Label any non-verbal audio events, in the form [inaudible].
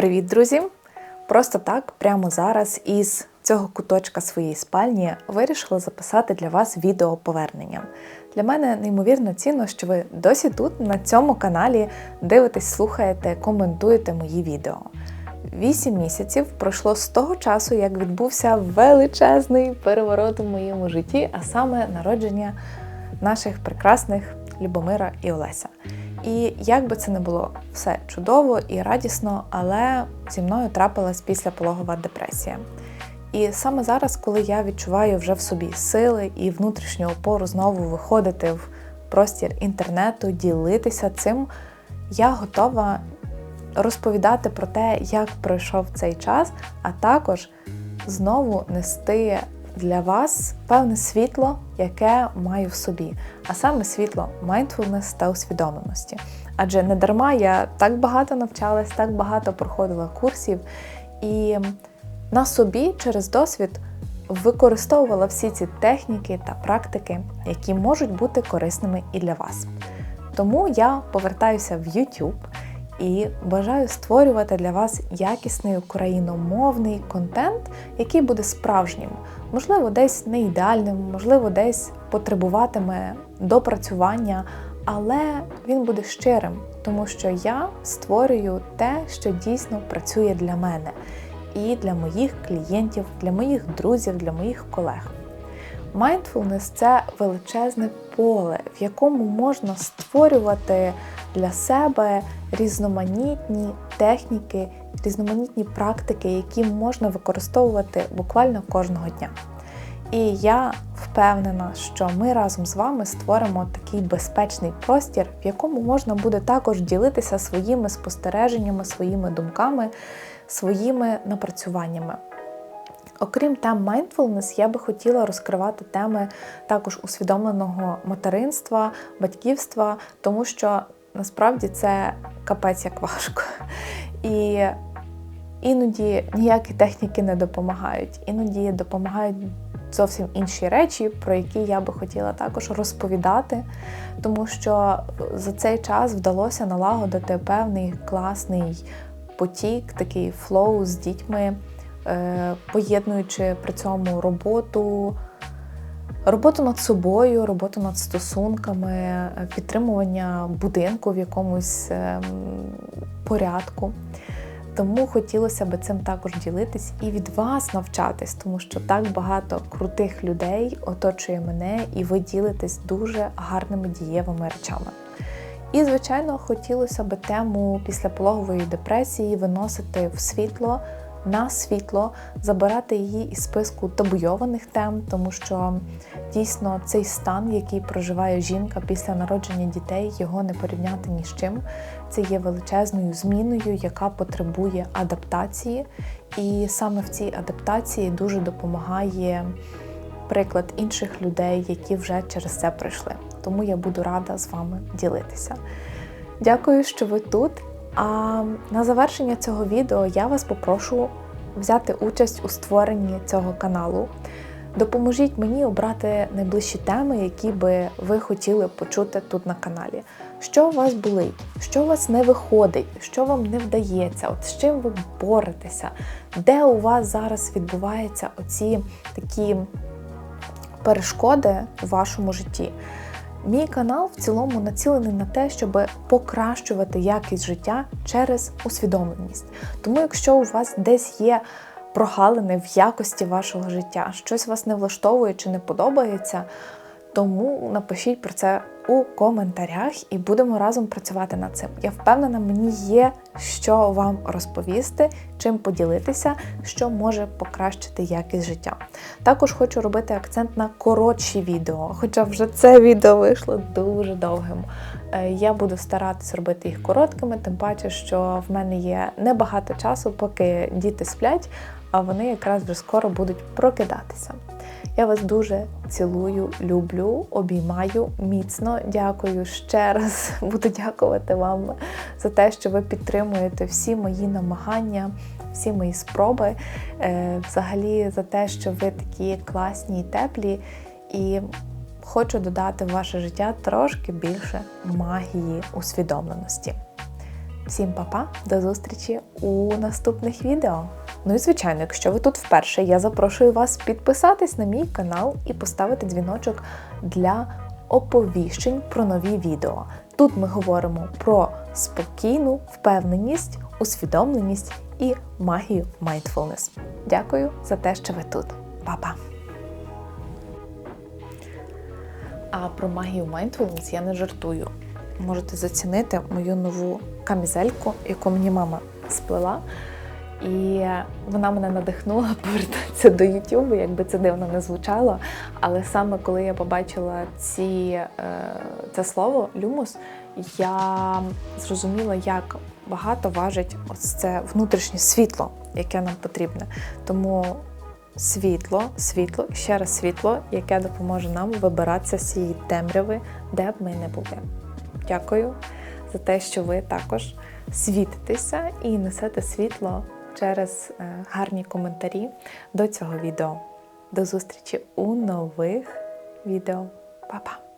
Привіт, друзі! Просто так, прямо зараз, із цього куточка своєї спальні вирішила записати для вас відео повернення. Для мене неймовірно цінно, що ви досі тут, на цьому каналі, дивитесь, слухаєте, коментуєте мої відео. Вісім місяців пройшло з того часу, як відбувся величезний переворот у моєму житті, а саме народження наших прекрасних Любомира і Олеся. І як би це не було все чудово і радісно, але зі мною трапилась післяпологова депресія. І саме зараз, коли я відчуваю вже в собі сили і внутрішню опору знову виходити в простір інтернету, ділитися цим, я готова розповідати про те, як пройшов цей час, а також знову нести для вас певне світло, яке маю в собі, а саме світло mindfulness та усвідомленості. Адже не дарма я так багато навчалась, так багато проходила курсів, і на собі через досвід використовувала всі ці техніки та практики, які можуть бути корисними і для вас. Тому я повертаюся в YouTube і бажаю створювати для вас якісний україномовний контент, який буде справжнім, можливо, десь не ідеальним, можливо, десь потребуватиме допрацювання, але він буде щирим, тому що я створюю те, що дійсно працює для мене і для моїх клієнтів, для моїх друзів, для моїх колег. Mindfulness – це величезне поле, в якому можна створювати для себе різноманітні техніки, різноманітні практики, які можна використовувати буквально кожного дня. І я впевнена, що ми разом з вами створимо такий безпечний простір, в якому можна буде також ділитися своїми спостереженнями, своїми думками, своїми напрацюваннями. Окрім тем mindfulness, я би хотіла розкривати теми також усвідомленого материнства, батьківства, тому що насправді це капець як важко. І іноді ніякі техніки не допомагають, іноді допомагають зовсім інші речі, про які я би хотіла також розповідати, тому що за цей час вдалося налагодити певний класний потік, такий флоу з дітьми, е, поєднуючи при цьому роботу. Роботу над собою, роботу над стосунками, підтримування будинку в якомусь ем, порядку. Тому хотілося б цим також ділитись і від вас навчатись, тому що так багато крутих людей оточує мене, і ви ділитесь дуже гарними дієвими речами. І, звичайно, хотілося би тему післяпологової депресії виносити в світло на світло, забирати її із списку табуйованих тем, тому що дійсно цей стан, який проживає жінка після народження дітей, його не порівняти ні з чим. Це є величезною зміною, яка потребує адаптації, і саме в цій адаптації дуже допомагає приклад інших людей, які вже через це пройшли. Тому я буду рада з вами ділитися. Дякую, що ви тут. А на завершення цього відео я вас попрошу взяти участь у створенні цього каналу. Допоможіть мені обрати найближчі теми, які би ви хотіли почути тут на каналі. Що у вас болить, що у вас не виходить, що вам не вдається, от з чим ви боретеся, де у вас зараз відбуваються оці такі перешкоди у вашому житті. Мій канал в цілому націлений на те, щоб покращувати якість життя через усвідомленість. Тому, якщо у вас десь є прогалини в якості вашого життя, щось вас не влаштовує чи не подобається, тому напишіть про це у коментарях і будемо разом працювати над цим. Я впевнена, мені є що вам розповісти, чим поділитися, що може покращити якість життя. Також хочу робити акцент на коротші відео, хоча вже це відео вийшло дуже довгим. Е, я буду старатися робити їх короткими, тим паче, що в мене є небагато часу, поки діти сплять, а вони якраз вже скоро будуть прокидатися. Я вас дуже цілую, люблю, обіймаю міцно. Дякую ще раз. [laughs] Буду дякувати вам за те, що ви підтримуєте всі мої намагання, всі мої спроби. Е, взагалі, за те, що ви такі класні і теплі. І хочу додати в ваше життя трошки більше магії усвідомленості. Всім па-па, до зустрічі у наступних відео. Ну і звичайно, якщо ви тут вперше, я запрошую вас підписатись на мій канал і поставити дзвіночок для оповіщень про нові відео. Тут ми говоримо про спокійну впевненість, усвідомленість і магію mindfulness. Дякую за те, що ви тут. Па-па! А про магію mindfulness я не жартую. Можете зацінити мою нову камізельку, яку мені мама сплела. І вона мене надихнула [laughs] повертатися до Ютубу, якби це дивно не звучало. Але саме коли я побачила ці, е, це слово люмус, я зрозуміла, як багато важить ось це внутрішнє світло, яке нам потрібне. Тому світло, світло, ще раз світло, яке допоможе нам вибиратися з цієї темряви, де б ми не були. Дякую за те, що ви також світитеся і несете світло через е, гарні коментарі до цього відео. До зустрічі у нових відео. Па-па!